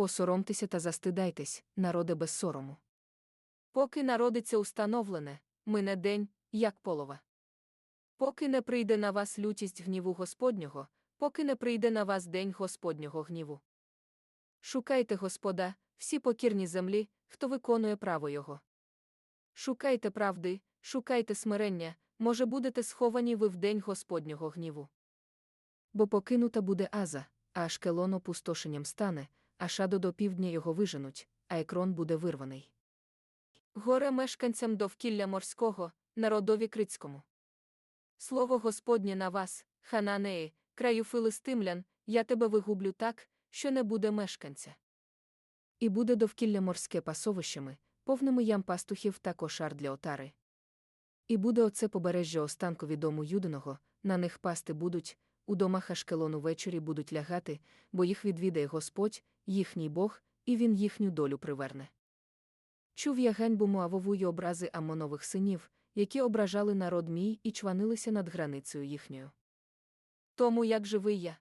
Посоромтеся та застидайтесь, народе без сорому. Поки народиться установлене, мине день, як полова. Поки не прийде на вас лютість гніву Господнього, поки не прийде на вас день Господнього гніву. Шукайте Господа, всі покірні землі, хто виконує право Його. Шукайте правди, шукайте смирення, може, будете сховані ви в день Господнього гніву. Бо покинута буде Аза, а Ашкелон опустошенням стане, а шадо до півдня його виженуть, а екрон буде вирваний. Горе мешканцям довкілля морського, народові крицькому. Слово Господнє на вас, Хананеї, краю филистимлян, я тебе вигублю так, що не буде мешканця. І буде довкілля морське пасовищами, повними ям пастухів та кошар для отари. І буде оце побережжя останкові дому Юдиного, на них пасти будуть, у домах Ашкелону ввечері будуть лягати, бо їх відвідає Господь, їхній Бог, і він їхню долю приверне. Чув я ганьбу Моавову й образи Амонових синів, які ображали народ мій і чванилися над границею їхньою. Тому як живий я.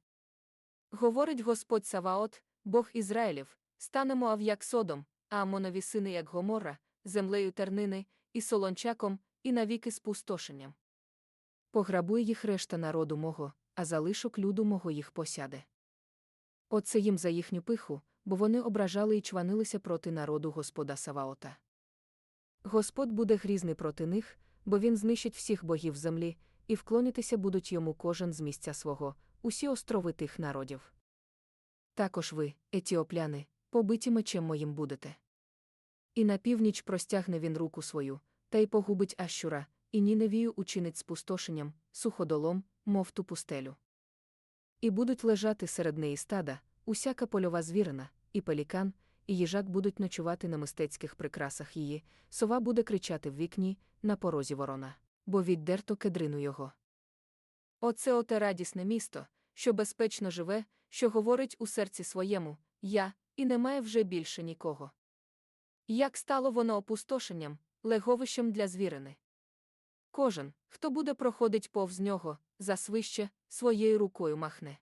Говорить Господь Саваот, Бог Ізраїлів, станемо ав як содом, а Амонові сини як Гоморра, землею тернини, і солончаком, і навіки спустошенням. Пограбує їх решта народу мого, а залишок люду мого їх посяде. Оце їм за їхню пиху, бо вони ображали і чванилися проти народу Господа Саваота. Господь буде грізний проти них, бо він знищить всіх богів землі, і вклонитися будуть йому кожен з місця свого, усі острови тих народів. Також ви, етіопляни, побиті мечем моїм будете. І на північ простягне він руку свою, та й погубить Ащура, і Ніневію учинить спустошенням, суходолом, мов ту пустелю. І будуть лежати серед неї стада, усяка польова звірина, і пелікан, і їжак будуть ночувати на мистецьких прикрасах її, сова буде кричати в вікні, на порозі ворона, бо віддерто кедрину його. Оце оте радісне місто, що безпечно живе, що говорить у серці своєму Я, і немає вже більше нікого. Як стало воно опустошенням, леговищем для звірини. Кожен, хто буде проходить повз нього, засвище, своєю рукою махне.